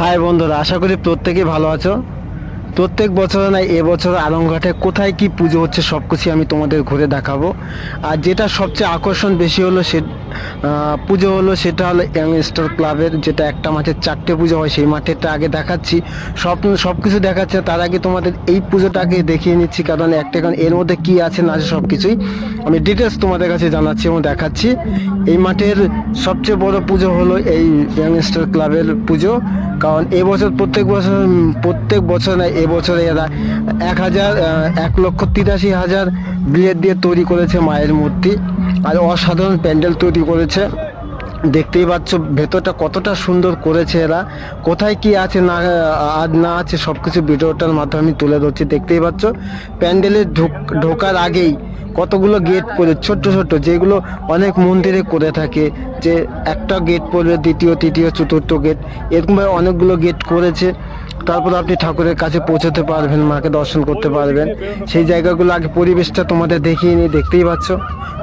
High বন্ধুরা, আশা করি প্রত্যেকেই ভালো আছো। প্রত্যেক বছর না এবছর আলমঘাটে কোথায় কি পুজো হচ্ছে সব কিছু আমি তোমাদের ঘুরে দেখাবো। আর যেটা সবচেয়ে আকর্ষণ বেশি হলো সে পুজো হলো সেটা হলো ইয়াং স্টার ক্লাবের যেটা একটা মাঠের চারটে পুজো হয়, সেই মাঠেরটা আগে দেখাচ্ছি। সব সব কিছু দেখাচ্ছে, তার আগে তোমাদের এই পুজোটাকে দেখিয়ে নিচ্ছি, কারণ একটা কারণ এর মধ্যে কি আছে না আছে সব কিছুই আমি ডিটেলস তোমাদের কাছে জানাচ্ছি এবং দেখাচ্ছি। এই মাঠের সবচেয়ে বড় পুজো হলো এই ইয়াং স্টার ক্লাবের পুজো, কারণ এবছর প্রত্যেক বছর প্রত্যেক বছর না, এবছরে এরা এক হাজার এক লক্ষ তিরাশি হাজার বিয়ের দিয়ে তৈরি করেছে মায়ের মূর্তি। আর অসাধারণ প্যান্ডেল তৈরি করেছে। দেখতেই পাচ্ছ ভেতরটা কতটা সুন্দর করেছে এরা। কোথায় কি আছে না, আর না আছে সব কিছু ভিডিওটার মাধ্যমে আমি তুলে ধরছি। দেখতেই পাচ্ছ প্যান্ডেলে ঢোক- ঢোকার আগেই কতগুলো গেট পড়ে, ছোট্ট ছোট্ট, যেগুলো অনেক মন্দিরে করে থাকে। যে একটা গেট পড়বে, দ্বিতীয়, তৃতীয়, চতুর্থ গেট। এরকমভাবে অনেকগুলো গেট করেছে। তারপর আপনি ঠাকুরের কাছে পৌঁছাতে পারবেন, মাকে দর্শন করতে পারবেন। সেই জায়গাগুলো আগে পরিবেশটা তোমাদের দেখিয়ে নিয়ে দেখতেই পাচ্ছ।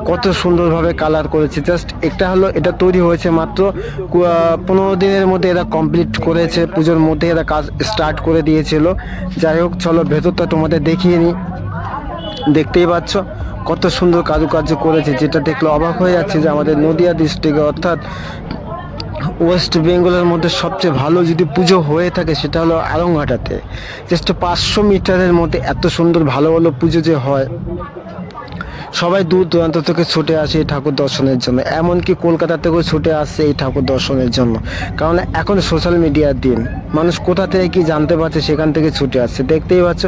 কত সুন্দরভাবে কালার করেছে। জাস্ট একটা হলো, এটা তৈরি হয়েছে মাত্র পনেরো দিনের মধ্যে এরা কমপ্লিট করেছে, পুজোর মধ্যে এরা কাজ স্টার্ট করে দিয়েছিল। যাই হোক, চলো ভেতরটা তোমাদের দেখিয়ে নিই। দেখতেই পাচ্ছ, কত সুন্দর কারুকার্য করেছে। যেটা দেখলে অবাক হয়ে যাচ্ছে যে আমাদের নদিয়া ডিস্ট্রিক্টে অর্থাৎ ওয়েস্ট বেঙ্গলের মধ্যে সবচেয়ে ভালো যদি পুজো হয়ে থাকে সেটা হলো আরংঘাটাতে জাস্ট পাঁচশো মিটারের মধ্যে এত সুন্দর ভালো ভালো পুজো যে হয়, সবাই দূর দূরান্ত থেকে ছুটে আসে এই ঠাকুর দর্শনের জন্য। এমনকি কলকাতা থেকেও ছুটে আসছে এই ঠাকুর দর্শনের জন্য। কারণ এখন সোশ্যাল মিডিয়ার দিন। মানুষ কোথা থেকে কি জানতে পারছে সেখান থেকে ছুটে আসছে। দেখতেই পাচ্ছ,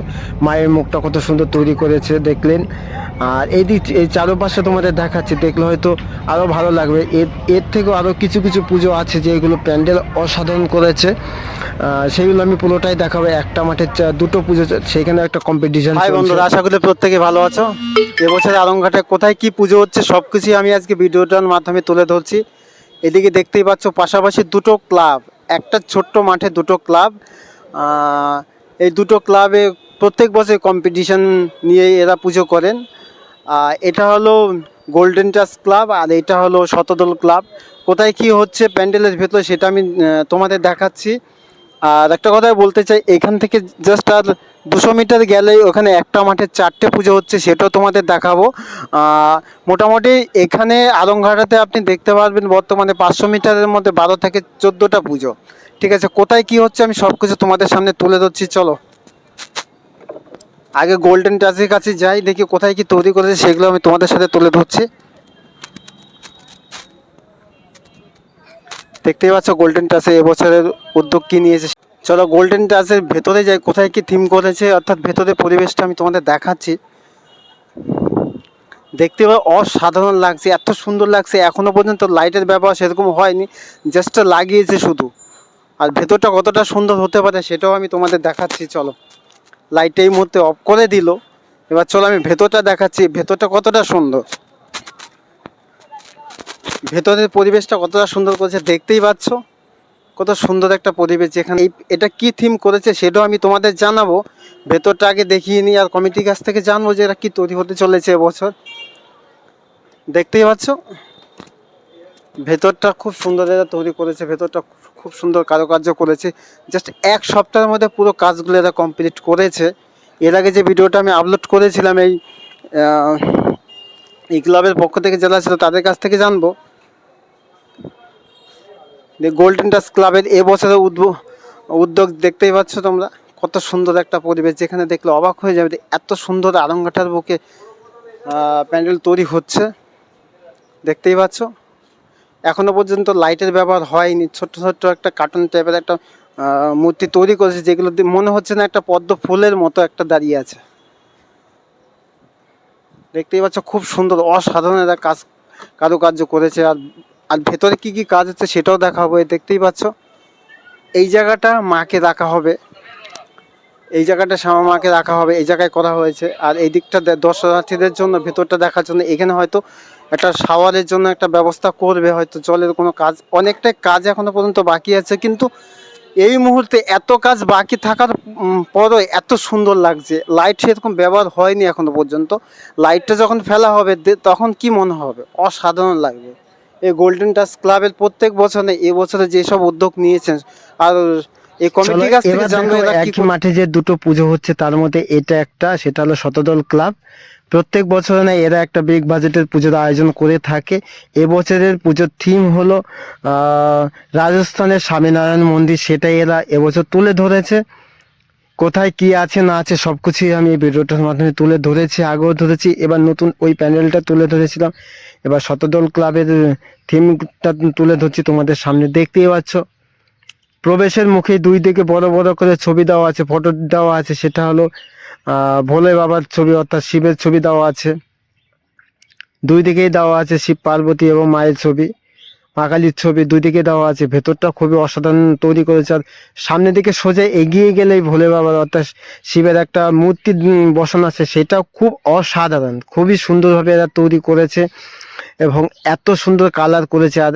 মায়ের মুখটা কত সুন্দর তৈরি করেছে, দেখলেন। আর এই দিক এই চারপাশে তোমাদের দেখাচ্ছি দেখলে হয়তো আরও ভালো লাগবে। এর এর থেকেও আরও কিছু কিছু পুজো আছে যেগুলো প্যান্ডেল অসাধারণ করেছে। সেগুলো আমি পুরোটাই দেখাবো। একটা মাঠের দুটো পুজো সেখানে একটা কম্পিটিশন হাই বন্ধুরা আশা করি প্রত্যেকে ভালো আছো। এবছর আলমঘাটে কোথায় কি পুজো হচ্ছে সব কিছুই আমি আজকে ভিডিওটার মাধ্যমে তুলে ধরছি। এদিকে দেখতেই পাচ্ছ পাশাপাশি দুটো ক্লাব একটা ছোট্ট মাঠে দুটো ক্লাব। এই দুটো ক্লাবে প্রত্যেক বছর কম্পিটিশন নিয়ে এরা পুজো করেন। এটা হলো গোল্ডেন টাচ ক্লাব আর এটা হলো শতদল ক্লাব কোথায় কি হচ্ছে প্যান্ডেলের ভেতর সেটা আমি তোমাদের দেখাচ্ছি। আর একটা কথাই বলতে চাই, এখান থেকে জাস্ট আর দুশো মিটার গেলেই ওখানে একটা মাঠে চারটে পুজো হচ্ছে, সেটাও তোমাদের দেখাবো। মোটামুটি এখানে আলমঘাটাতে আপনি দেখতে পারবেন বর্তমানে পাঁচশো মিটারের মধ্যে বারো থেকে চোদ্দোটা পুজো। ঠিক আছে, কোথায় কি হচ্ছে আমি সব কিছু তোমাদের সামনে তুলে ধরছি, চলো। আগে গোল্ডেন টাচের কাছে যাই, দেখি কোথায় কি তৈরি করেছে, সেগুলো আমি তোমাদের সাথে তুলে ধরছি। দেখতেই পাচ্ছ গোল্ডেন টাচে এবছরের উদ্যোগ কি নিয়েছে। চলো গোল্ডেন টাচের ভেতরে যাই, কোথায় কি থিম করেছে, অর্থাৎ ভেতরে পরিবেশটা আমি তোমাদের দেখাচ্ছি। দেখতে পাই অসাধারণ লাগছে, এত সুন্দর লাগছে, এখনও পর্যন্ত লাইটের ব্যবহার সেরকম হয়নি জাস্ট লাগিয়েছে শুধু। আর ভেতরটা কতটা সুন্দর হতে পারে সেটাও আমি তোমাদের দেখাচ্ছি, চলো। লাইট এই মুহূর্তে অফ করে দিল। এবার চলো আমি ভেতরটা দেখাচ্ছি। ভেতরটা কতটা সুন্দর। ভেতরের পরিবেশটা কতটা সুন্দর করেছে দেখতেই পাচ্ছ। কত সুন্দর একটা পরিবেশ যেখানে এই এটা কি থিম করেছে সেটাও আমি তোমাদের জানাব। ভেতরটা আগে দেখিয়ে নিই আর কমিটির কাছ থেকে জানব যে এরা কি তৈরি হতে চলেছে এবছর। দেখতেই পাচ্ছ? ভেতরটা খুব সুন্দর এরা তৈরি করেছে। ভেতরটা খুব সুন্দর কারুকার্য করেছে। জাস্ট এক সপ্তাহের মধ্যে পুরো কাজগুলো এরা কমপ্লিট করেছে। এর আগে যে ভিডিওটা আমি আপলোড করেছিলাম এই এই ক্লাবের পক্ষ থেকে যারা ছিল তাদের কাছ থেকে জানব। গোল্ডেন টাচ ক্লাবের এবছরের উদ্যোগ উদ্যোগ দেখতেই পাচ্ছ তোমরা। কত সুন্দর একটা পরিবেশ যেখানে দেখলে অবাক হয়ে যাবে এত সুন্দর আরঙ্গাটার বুকে প্যান্ডেল তৈরি হচ্ছে। দেখতেই পাচ্ছ? এখনও পর্যন্ত লাইটের ব্যবহার হয়নি। ছোট্ট ছোট্ট একটা কার্টুন টাইপের একটা মূর্তি তৈরি করেছে যেগুলো মনে হচ্ছে না একটা পদ্ম ফুলের মতো একটা দাঁড়িয়ে আছে। দেখতেই পাচ্ছ খুব সুন্দর, অসাধারণ একটা কাজ, কারুকার্য করেছে। আর আর ভেতরে কি কি কাজ হচ্ছে সেটাও দেখাবো। এই দেখতেই পাচ্ছ, এই জায়গাটা মাকে রাখা হবে। এই জায়গাটা শ্যামা মাকে রাখা হবে। এই জায়গায় করা হয়েছে। আর এই দিকটা দর্শনার্থীদের জন্য, ভেতরটা দেখার জন্য। এখানে হয়তো একটা শাওয়ারের জন্য একটা ব্যবস্থা করবে হয়তো জলের কোনো কাজ অনেকটাই কাজ এখনও পর্যন্ত বাকি আছে কিন্তু এই মুহূর্তে এত কাজ বাকি থাকার পরও এত সুন্দর লাগছে। লাইট সেরকম ব্যবহার হয়নি এখনও পর্যন্ত। লাইটটা যখন ফেলা হবে তখন কি মনে হবে? অসাধারণ লাগবে। এই গোল্ডেন টাচ ক্লাবের প্রত্যেক বছরে এবছরে যেসব উদ্যোগ নিয়েছেন আর এই কমিটির চলো, কাছ থেকে জানব এরা কি একই মাঠে যে দুটো পুজো হচ্ছে তার মধ্যে এটা একটা সেটা হলো শতদল ক্লাব প্রত্যেক বছর না এরা একটা বিগ বাজেটের পুজোর আয়োজন করে থাকে। এবছরের পুজোর থিম হলো রাজস্থানের স্বামীনারায়ণ মন্দির, সেটাই এরা এবছর তুলে ধরেছে। কোথায় কি আছে, না আছে সব কিছুই আমি এই ভিডিওটার মাধ্যমে তুলে ধরেছি, আগেও ধরেছি, এবার নতুন ওই প্যান্ডেলটা তুলে ধরেছিলাম। এবার শতদল ক্লাবের থিমটা তুলে ধরছি, তোমাদের সামনে দেখতেই পাচ্ছ। প্রবেশের মুখে দুই দিকে বড় বড় করে ছবি দেওয়া আছে ফটো দেওয়া আছে, সেটা হলো ভোলে বাবার ছবি, অর্থাৎ শিবের ছবি দেওয়া আছে। দুই দিকেই দেওয়া আছে শিব পার্বতী এবং মায়ের ছবি। মা কালীর ছবি দুই দিকে দেওয়া আছে। ভেতরটা খুবই অসাধারণ তৈরি করেছে। আর সামনের দিকে সোজা এগিয়ে গেলেই ভোলে বাবার, অর্থাৎ শিবের একটা মূর্তি বসানো আছে। সেটাও খুব অসাধারণ, খুবই সুন্দরভাবে এরা তৈরি করেছে এবং এত সুন্দর কালার করেছে। আর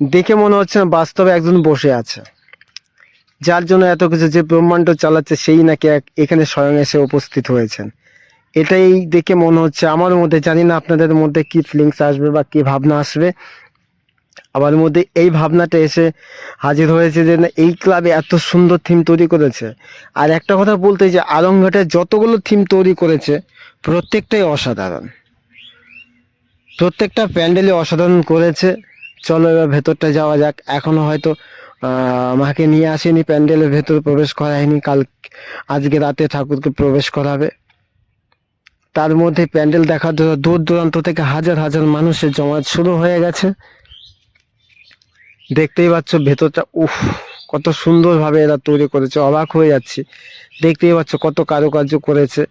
দেখে মনে হচ্ছে না বাস্তবে একজন বসে আছে। যার জন্য এত কিছু যে ব্রহ্মাণ্ড চালাচ্ছে, সেই নাকি এক- এখানে স্বয়ং এসে উপস্থিত হয়েছেন। এটাই দেখে মনে হচ্ছে আমার মধ্যে, জানি না আপনাদের মধ্যে কি ফিলিংস আসবে বা কি ভাবনা আসবে। আমার মধ্যে এই ভাবনাটা এসে হাজির হয়েছে যে না, এই ক্লাবে এত সুন্দর থিম তৈরি করেছে। আর একটা কথা বলতে যে, আলমঘাটে যতগুলো থিম তৈরি করেছে, প্রত্যেকটাই অসাধারণ। প্রত্যেকটা প্যান্ডেলই অসাধারণ করেছে। চলো এবার ভেতরটা যাওয়া যাক। এখনও হয়তো মাকে নিয়ে আসেনি, প্যান্ডেলের ভেতর প্রবেশ করায়নি, কাল, আজকে রাতে ঠাকুরকে প্রবেশ করাবে। তার মধ্যে প্যান্ডেল দেখার জন্য দূর দূরান্ত থেকে হাজার হাজার মানুষের জমায়েত শুরু হয়ে গেছে। দেখতেই পাচ্ছ ভেতরটা, উফ, কত সুন্দরভাবে এরা তৈরি করেছে, অবাক হয়ে যাচ্ছি। দেখতেই পাচ্ছ কত কারুকার্য করেছে।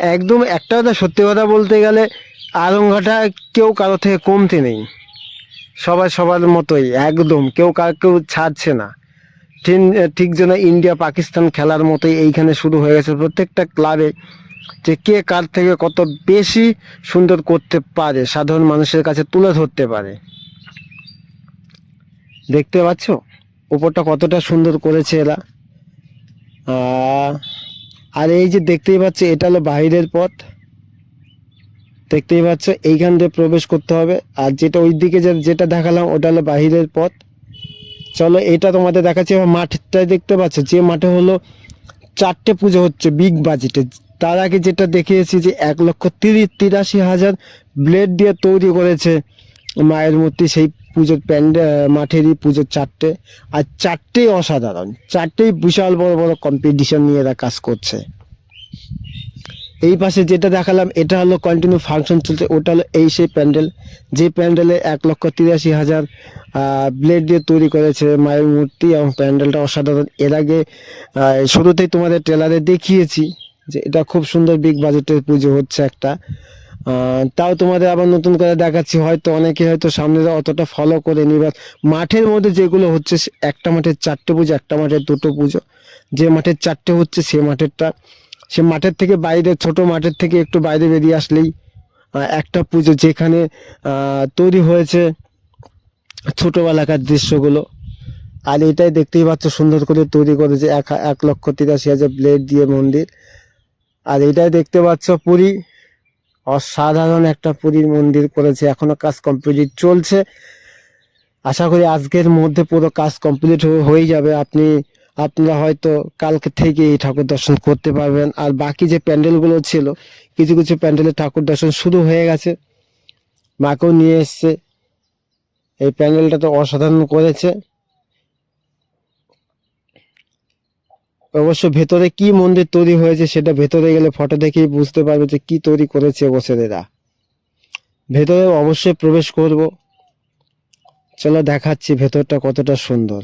একদম একটা কথা সত্যি কথা বলতে গেলে আলমঘাটা কেউ কারও থেকে কমতে নেই। সবাই সবার মতোই, একদম। কেউ কাউকেও ছাড়ছে না। ঠিক যেন ইন্ডিয়া পাকিস্তান খেলার মতোই এইখানে শুরু হয়ে গেছে প্রত্যেকটা ক্লাবে। যে কে কার থেকে কত বেশি সুন্দর করতে পারে, সাধারণ মানুষের কাছে তুলে ধরতে পারে। দেখতে পাচ্ছ? উপরটা কতটা সুন্দর করেছে এরা। আর এই যে দেখতেই পাচ্ছ, এটা হলো বাইরের পথ। দেখতেই পাচ্ছ, এইখান দিয়ে প্রবেশ করতে হবে। আর যেটা ওই দিকে যেটা দেখালাম, ওটা হলো বাহিরের পথ। চলো, এটা তোমাদের দেখাচ্ছি, এবার মাঠটা দেখতে পাচ্ছ, যে মাঠে হলো চারটে পুজো হচ্ছে, বিগ বাজেটে। তার আগে যেটা দেখিয়েছি যে এক লক্ষ তিরিশ, তিরাশি হাজার ব্লেড দিয়ে তৈরি করেছে মায়ের মূর্তি, সেই পুজোর প্যান্ডে মাঠেরই পুজোর চারটে। আর চারটেই অসাধারণ, চারটেই বিশাল বড় বড় কম্পিটিশন নিয়ে এরা কাজ করছে। এই পাশে যেটা দেখালাম, এটা হলো কন্টিনিউ ফাংশন চলছে, ওটা হলো এই সেই প্যান্ডেল। যে প্যান্ডেলে এক লক্ষ তিরাশি হাজার ব্লেড দিয়ে তৈরি করেছে মায়ের মূর্তি এবং প্যান্ডেলটা অসাধারণ। এর আগে শুরুতেই তোমাদের ট্রেলারে দেখিয়েছি যে এটা খুব সুন্দর বিগ বাজেটের পুজো হচ্ছে একটা। তাও তোমাদের আবার নতুন করে দেখাচ্ছি, হয়তো অনেকে হয়তো সামনে অতটা ফলো করেনি বা মাঠের মধ্যে যেগুলো হচ্ছে একটা মাঠের চারটে পুজো, একটা মাঠের দুটো পুজো। যে মাঠের চারটে হচ্ছে, সে মাঠেরটা সে মাঠের থেকে বাইরে, ছোট মাঠের থেকে একটু বাইরে বেরিয়ে আসলেই একটা পুজো যেখানে তৈরি হয়েছে ছোটবেলাকার দৃশ্যগুলো। আর এটাই দেখতেই পাচ্ছ, সুন্দর করে তৈরি করেছে এক এক লক্ষ তিরাশি হাজার ব্লেড দিয়ে মন্দির। আর এটাই দেখতে পাচ্ছ, পুরী। অসাধারণ একটা পুরীর মন্দির করেছে, এখনও কাজ কমপ্লিট চলছে। আশা করি আজকের মধ্যে পুরো কাজ কমপ্লিট হয়ে যাবে। আপনি আপনারা হয়তো কালকে থেকে এই ঠাকুর দর্শন করতে পারবেন। আর বাকি যে প্যান্ডেলগুলো ছিল, কিছু কিছু প্যান্ডেলে ঠাকুর দর্শন শুরু হয়ে গেছে। মাকেও নিয়ে এসছে। এই প্যান্ডেলটা তো অসাধারণ করেছে। অবশ্য ভেতরে কি মন্দির তৈরি হয়েছে সেটা ভেতরে গেলে ফটো দেখেই বুঝতে পারবে যে কি তৈরি করেছে এবছরেরা ভেতরে অবশ্যই প্রবেশ করব। চলো দেখাচ্ছি ভেতরটা কতটা সুন্দর।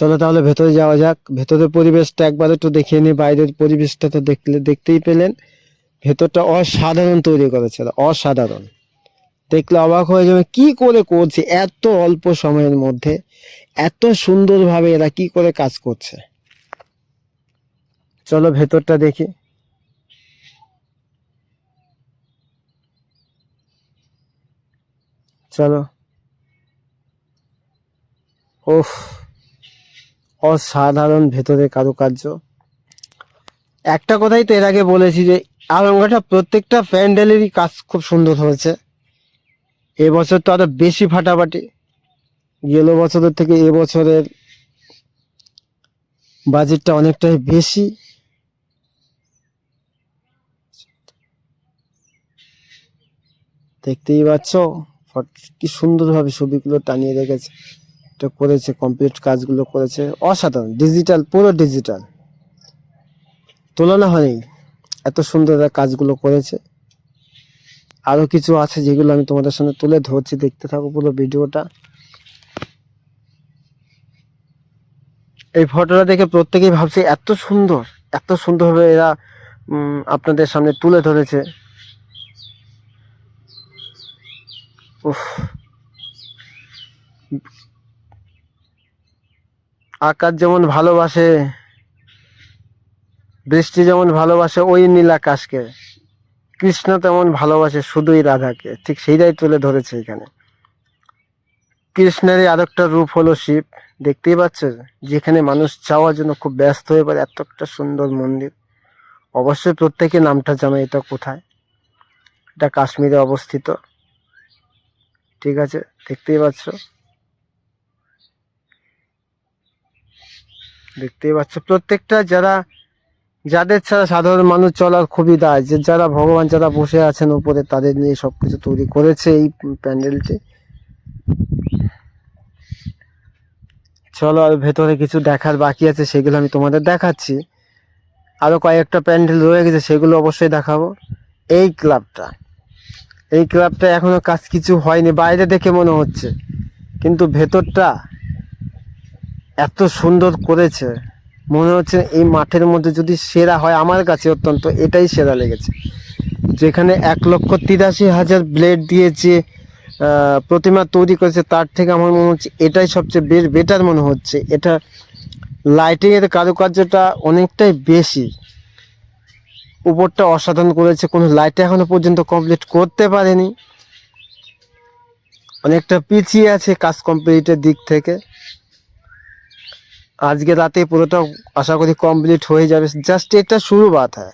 চলো তাহলে ভেতরে যাওয়া যাক। ভেতরের পরিবেশটা একবার একটু দেখিয়ে নিই বাইরের পরিবেশটা তো দেখলে, দেখতেই পেলেন। ভেতরটা অসাধারণ তৈরি করেছে, অসাধারণ। দেখলে অবাক হয়ে যাবে, কি করে করছে এত অল্প সময়ের মধ্যে? এত সুন্দরভাবে এরা কি করে কাজ করছে? চলো ভেতরটা দেখি। চলো। ওফ অসাধারণ ভেতরে কারুকার্য। একটা কথাই তো এর আগে বলেছি যে আলমঘাটা প্রত্যেকটা প্যান্ডেলেরই কাজ খুব সুন্দর হয়েছে। এবছর তো আরও বেশি ফাটাফাটি। গেল বছরের থেকে এ বছরের বাজেটটা অনেকটাই বেশি। দেখতেই পাচ্ছ কি সুন্দরভাবে ছবিগুলো টানিয়ে রেখেছে। এটা করেছে কমপ্লিট কাজগুলো করেছে। অসাধারণ ডিজিটাল পুরো ডিজিটাল তুলনা হয়নি, এত সুন্দর কাজগুলো করেছে। আরও কিছু আছে যেগুলো আমি তোমাদের সামনে তুলে ধরছি, দেখতে থাকো পুরো ভিডিওটা। এই ফটোটা দেখে প্রত্যেকেই ভাবছে, এত সুন্দর, এত সুন্দরভাবে এরা আপনাদের সামনে তুলে ধরেছে। উফ। আকাশ যেমন ভালোবাসে, বৃষ্টি যেমন ভালোবাসে, ওই নীল আকাশকে। কৃষ্ণ তেমন ভালোবাসে শুধুই রাধাকে। ঠিক সেইটাই তুলে ধরেছে এখানে। কৃষ্ণেরই আরেকটা রূপ হলো শিব। দেখতেই পাচ্ছ যেখানে মানুষ যাওয়ার জন্য খুব ব্যস্ত হয়ে পড়ে এত একটা সুন্দর মন্দির। অবশ্যই প্রত্যেকে নামটা জানে এটা কোথায়। এটা কাশ্মীরে অবস্থিত। ঠিক আছে, দেখতেই পাচ্ছ। দেখতেই পাচ্ছ। প্রত্যেকটা যারা, যাদের ছাড়া সাধারণ মানুষ চলার খুবই দায়, যে যারা ভগবান যারা বসে আছেন উপরে, তাদের নিয়ে সবকিছু তৈরি করেছে এই প্যান্ডেলটি। চলো আর ভেতরে কিছু দেখার বাকি আছে, সেগুলো আমি তোমাদের দেখাচ্ছি। আরও কয়েকটা প্যান্ডেল রয়ে গেছে, সেগুলো অবশ্যই দেখাবো। এই ক্লাবটা এই ক্লাবটা এখনও কাজ কিছু হয়নি, বাইরে দেখে মনে হচ্ছে। কিন্তু ভেতরটা এত সুন্দর করেছে। মনে হচ্ছে এই মাঠের মধ্যে যদি সেরা হয় আমার কাছে অত্যন্ত, এটাই সেরা লেগেছে। যেখানে এক লক্ষ তিরাশি হাজার ব্লেড দিয়ে যে প্রতিমা তৈরি করেছে, তার থেকে আমার মনে হচ্ছে এটাই সবচেয়ে বেশ বেটার মনে হচ্ছে। এটা লাইটিংয়ের কারুকার্যটা অনেকটাই বেশি। উপরটা অসাধারণ করেছে, কোনো লাইট এখনও পর্যন্ত কমপ্লিট করতে পারেনি। অনেকটা পিছিয়ে আছে কাজ কমপ্লিটের দিক থেকে। আজকে রাতে পুরোটা আশা করি কমপ্লিট হয়ে যাবে জাস্ট এটা শুরু বাত है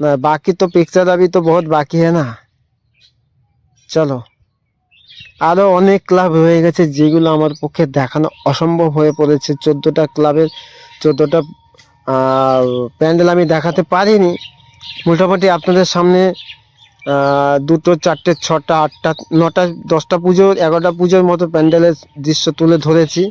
না বাকি তো পিকচার अभी তো বহুত বাকি है না চলো আরো অনেক ক্লাব হয়ে গেছে যেগুলো আমার পক্ষে দেখানো অসম্ভব হয়ে পড়েছে চোদ্দোটা ক্লাবের চোদ্দোটা প্যান্ডেল আমি দেখাতে পারিনি মোটামুটি আপনাদের সামনে আহ, দুটো চারটে ছটা আটটা নটা দশটা পুজো এগারোটা পুজোর মতো প্যান্ডেলের দৃশ্য তুলে ধরেছি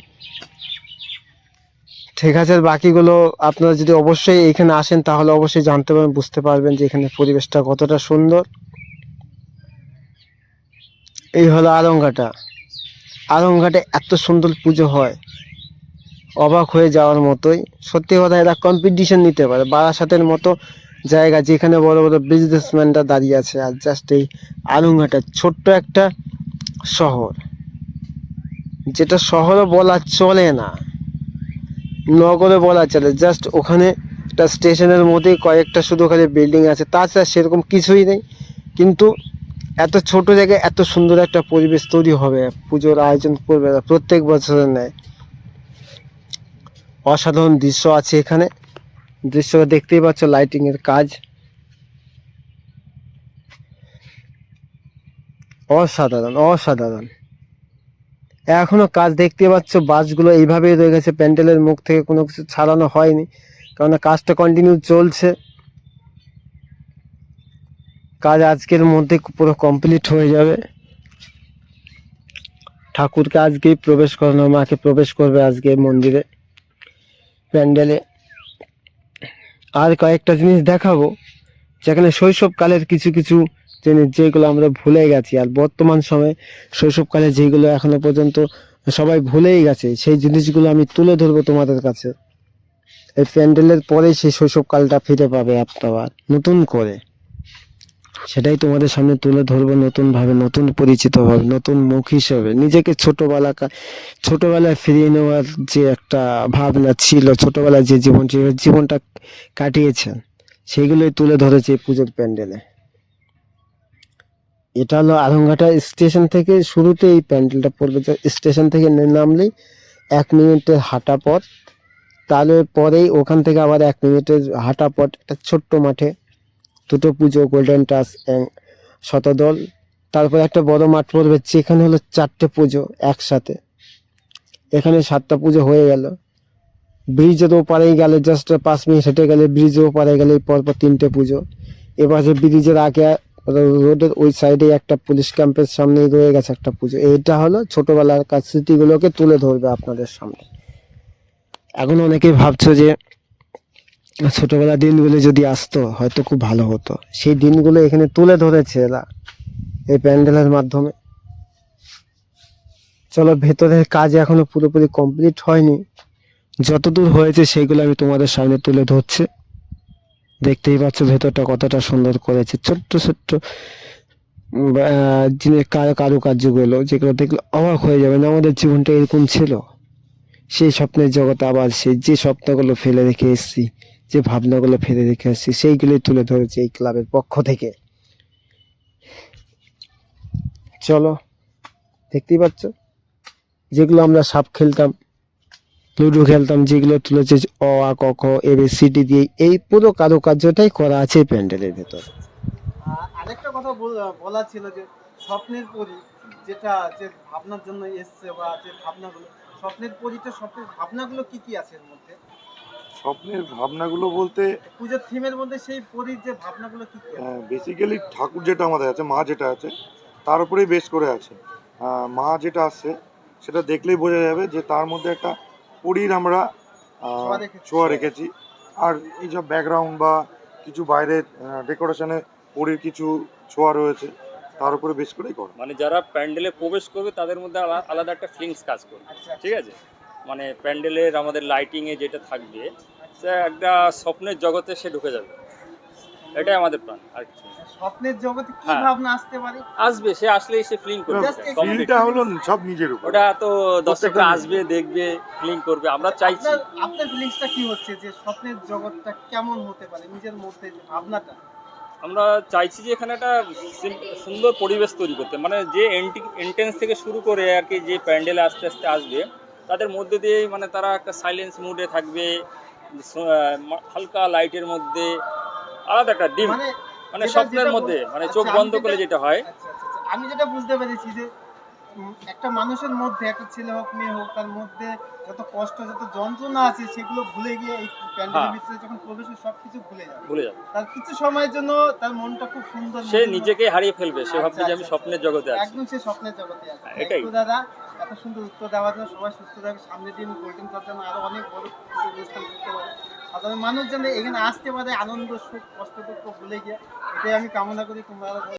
ঠিক আছে বাকিগুলো আপনারা যদি অবশ্যই এখানে আসেন, তাহলে অবশ্যই জানতে পারবেন, বুঝতে পারবেন যে এখানে পরিবেশটা কতটা সুন্দর। এই হলো আলমঘাটা। আলমঘাটে এত সুন্দর পুজো হয়, অবাক হয়ে যাওয়ার মতোই। সত্যি কথা এরা কম্পিটিশন নিতে পারে। বারাসাতের মতো জায়গা যেখানে বড় বড় বিজনেসম্যানরা দাঁড়িয়ে আছে, আর জাস্ট এই আলমঘাটা ছোট্ট একটা শহর। যেটা শহরও বলা চলে না। নগরে বলা চলে জাস্ট ওখানে একটা স্টেশনের মধ্যেই কয়েকটা শুধু খালি বিল্ডিং আছে, তাছাড়া সেরকম কিছুই নেই। কিন্তু এত ছোট জায়গায় এত সুন্দর একটা পরিবেশ তৈরি হবে, পুজোর আয়োজন করবে প্রত্যেক বছরের নেয়। অসাধারণ দৃশ্য আছে এখানে। দৃশ্য দেখতেই পাচ্ছ লাইটিং এর কাজ। অসাধারণ অসাধারণ। এখনও কাজ দেখতে পাচ্ছ, বাসগুলো এইভাবেই রয়ে গেছে, প্যান্ডেলের মুখ থেকে কোনো কিছু ছাড়ানো হয়নি কারণ কাজটা কন্টিনিউ চলছে। কাজ আজকের মধ্যে পুরো কমপ্লিট হয়ে যাবে। ঠাকুরকে আজকেই প্রবেশ করানো, মাকে প্রবেশ করবে আজকে মন্দিরে, প্যান্ডেলে। আর কয়েকটা জিনিস দেখাবো, যেখানে শৈশবকালের কিছু কিছু যেগুলো আমরা ভুলে গেছি। আর বর্তমান সময়ে শৈশবকালে যেগুলো এখনও পর্যন্ত সবাই ভুলেই গেছে, সেই জিনিসগুলো আমি তুলে ধরবো তোমাদের কাছে। এই প্যান্ডেলের পরেই সেই শৈশবকালটা ফিরে পাবে আপনারা নতুন করে। সেটাই তোমাদের সামনে তুলে ধরবো নতুন ভাবে নতুন পরিচিত ভাবে নতুন মুখ হিসেবে। নিজেকে ছোটবেলা ছোটবেলায় ফিরিয়ে নেওয়ার যে একটা ভাবনা ছিল, ছোটবেলায় যে জীবন জীবনটা কাটিয়েছেন, সেইগুলোই তুলে ধরেছে পুজোর প্যান্ডেলে। এটা হলো আলমঘাটা স্টেশন থেকে শুরুতে এই প্যান্ডেলটা পড়বে। স্টেশন থেকে নামলেই এক মিনিটের হাঁটা পথ। তাহলে পরেই ওখান থেকে আবার এক মিনিটের হাঁটা পথ, একটা ছোট্ট মাঠে। দুটো পুজো গোল্ডেন টাচ শতদল তারপর একটা বড় মাঠ পড়বে, যেখানে হলো চারটে পুজো একসাথে। এখানে সাতটা পুজো হয়ে গেল। ব্রিজের ওপারেই গেলে জাস্ট পাঁচ মিনিট হেঁটে গেলে, ব্রিজের ওপারে গেলে পরপর তিনটে পুজো। এবার ব্রিজের আগে রোডের ওই সাইডে একটা পুলিশ ক্যাম্পের সামনেই রয়ে গেছে একটা পুজো। এইটা হলো ছোটবেলার কাজ স্মৃতিগুলোকে তুলে ধরবে আপনাদের সামনে। এখন অনেকেই ভাবছ যে ছোটবেলার দিনগুলো যদি আসতো, হয়তো খুব ভালো হতো। সেই দিনগুলো এখানে তুলে ধরেছে এরা এই প্যান্ডেলের মাধ্যমে। চলো ভেতরের কাজ এখনও পুরোপুরি কমপ্লিট হয়নি। যতদূর হয়েছে সেগুলো আমি তোমাদের সামনে তুলে ধরছি। দেখতেই পাচ্ছ ভেতরটা কতটা সুন্দর করেছে। ছোট্ট ছোট্ট জিনিস কারও কারুকার্যগুলো, যেগুলো দেখলে অবাক হয়ে যাবে না আমাদের জীবনটা এরকম ছিল। সেই স্বপ্নের জগতে আবার সেই, যে স্বপ্নগুলো ফেলে রেখে এসেছি, যে ভাবনাগুলো ফেলে রেখে এসেছি, সেইগুলোই তুলে ধরেছে এই ক্লাবের পক্ষ থেকে। চলো, দেখতেই পাচ্ছ? যেগুলো আমরা সাপ খেলতাম লুডো খেলতাম যেগুলো তুলেছে অ আ ক খ এ বি সি ডি দিয়ে এই পুরো কারুকার্যটাই করা আছে প্যান্ডেলের ভেতর। আরেকটা কথা বল- ছিল যে স্বপ্নের পরি যেটা যে ভাবনার জন্য এসছে বা যে ভাবনাগুলো স্বপ্নের পরিটা স্বপ্নের ভাবনাগুলো কি কি আছে এর মধ্যে? স্বপ্নের ভাবনাগুলো বলতে পুজোর থিমের মধ্যে সেই পরির যে ভাবনাগুলো কি বেসিক্যালি ঠাকুর যেটা আমাদের আছে মা যেটা আছে তার উপরেই বেশ করে আছে। মা যেটা আছে সেটা দেখলেই বোঝা যাবে যে তার মধ্যে একটা পরীর আমরা ছোঁয়া রেখেছি। আর এই সব এইসব ব্যাকগ্রাউন্ড বা কিছু বাইরের ডেকোরেশনে পুরীর কিছু ছোঁয়া রয়েছে তার উপরে বেশ করেই করো। মানে যারা প্যান্ডেলে প্রবেশ করবে তাদের মধ্যে আলা- আলাদা একটা ফিলিংস কাজ করবে। আচ্ছা ঠিক আছে? মানে প্যান্ডেলের আমাদের লাইটিংয়ে যেটা থাকবে সে একটা স্বপ্নের জগতে সে ঢুকে যাবে। এটাই আমাদের প্ল্যান আর কিছু স্বপ্নের জগতে কি হ্যাঁ। ভাবনা আসতে পারে? আসবে সে আসলেই সে ফিলিং করবে। ফিলটা হলো সব নিজের উপর। ওটা তো দর্শকরা আসবে দেখবে ফিলিং করবে আমরা চাইছি। আপনার ফিলিংসটা কি হচ্ছে যে স্বপ্নের জগৎটা কেমন হতে পারে নিজের মধ্যে যে ভাবনাটা? আমরা চাইছি যে এখানে একটা সুন্দর পরিবেশ তৈরি করতে। মানে যে এন্ট্রেন্স থেকে শুরু করে আর কি যে প্যান্ডেলে আস্তে আস্তে আসবে তাদের মধ্যে দিয়ে মানে তারা একটা সাইলেন্স মুডে থাকবে হালকা লাইটের মধ্যে আলাদা একটা ডিম মানে মানে স্বপ্নের মধ্যে মানে আচ্ছা, চোখ বন্ধ করলে যেটা হয় আচ্ছা, আচ্ছা। আমি যেটা বুঝতে পেরেছি যে একটা মানুষের মধ্যে একটা ছেলে হোক মেয়ে হোক তার মধ্যে যত কষ্ট যত যন্ত্রণা আছে সেগুলো ভুলে গিয়ে এই প্যান্ডেলের। ভিতরে যখন প্রবেশ সবকিছু ভুলে যাবে ভুলে যাবে তার কিছু সময়ের জন্য তার মনটা খুব সুন্দর সে নিজেকে হারিয়ে ফেলবে সে ভাববে যে আমি স্বপ্নের জগতে আছি একদম সে স্বপ্নের জগতে আছে হ্যাঁ, এটাই। দাদা এত সুন্দর উত্তর দেওয়ার জন্য সবাই সুস্থ থাকবে সামনের দিন গোল্ডেন কাপ আরও অনেক বড় অনুষ্ঠান করতে পারে সাধারণ মানুষ যেন এখানে আসতে পারে, আনন্দ, সুখ, কষ্ট, দুঃখ ভুলে গিয়ে। এটাই আমি কামনা করি, তোমরা